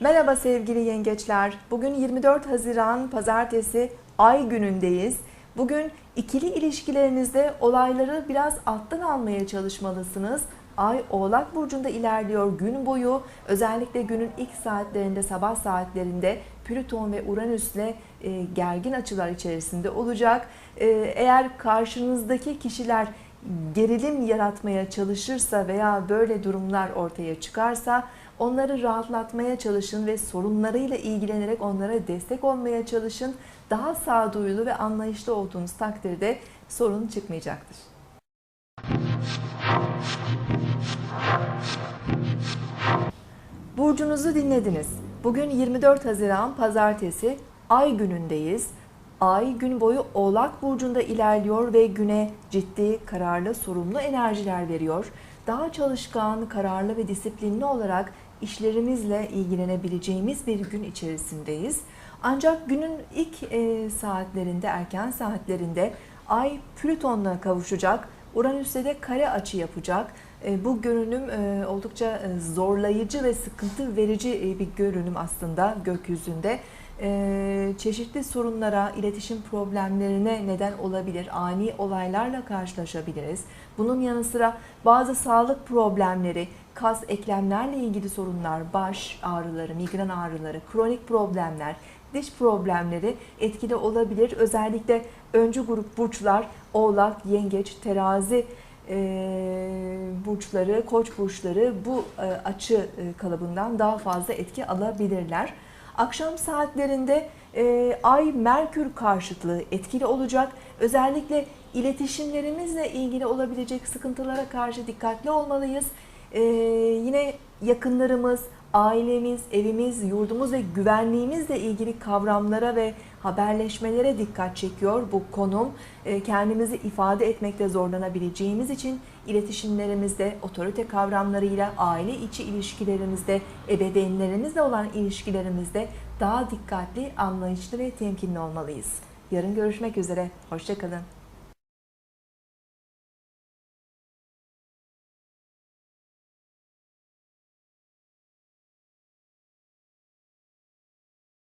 Merhaba sevgili yengeçler. Bugün 24 Haziran Pazartesi Ay günündeyiz. Bugün ikili ilişkilerinizde olayları biraz alttan almaya çalışmalısınız. Ay Oğlak Burcu'nda ilerliyor gün boyu. Özellikle günün ilk saatlerinde, sabah saatlerinde Plüton ve Uranüs'le e, gergin açılar içerisinde olacak. E, eğer karşınızdaki kişiler gerilim yaratmaya çalışırsa veya böyle durumlar ortaya çıkarsa onları rahatlatmaya çalışın ve sorunlarıyla ilgilenerek onlara destek olmaya çalışın. Daha sağduyulu ve anlayışlı olduğunuz takdirde sorun çıkmayacaktır. Burcunuzu dinlediniz. Bugün 24 Haziran Pazartesi Ay günündeyiz. Ay gün boyu Oğlak Burcu'nda ilerliyor ve güne ciddi, kararlı, sorumlu enerjiler veriyor. Daha çalışkan, kararlı ve disiplinli olarak işlerimizle ilgilenebileceğimiz bir gün içerisindeyiz. Ancak günün ilk e, saatlerinde, erken saatlerinde Ay Plüton'la kavuşacak. Uranüs'te de kare açı yapacak. E, Bu görünüm e, oldukça e, zorlayıcı ve sıkıntı verici bir görünüm aslında gökyüzünde. E, Çeşitli sorunlara, iletişim problemlerine neden olabilir. Ani olaylarla karşılaşabiliriz. Bunun yanı sıra bazı sağlık problemleri, kas eklemlerle ilgili sorunlar, baş ağrıları, migren ağrıları, kronik problemler, diş problemleri etkili olabilir. Özellikle öncü grup burçlar, oğlak, yengeç, terazi e, burçları, koç burçları bu e, açı e, kalıbından daha fazla etki alabilirler. Akşam saatlerinde e, Ay Merkür karşıtlığı etkili olacak. Özellikle iletişimlerimizle ilgili olabilecek sıkıntılara karşı dikkatli olmalıyız. E, yine yakınlarımız, ailemiz, evimiz, yurdumuz ve güvenliğimizle ilgili kavramlara ve haberleşmelere dikkat çekiyor bu konum. E, Kendimizi ifade etmekte zorlanabileceğimiz için iletişimlerimizde, otorite kavramlarıyla, aile içi ilişkilerimizde, ebeveynlerimizle olan ilişkilerimizde daha dikkatli, anlayışlı ve temkinli olmalıyız. Yarın görüşmek üzere. Hoşçakalın.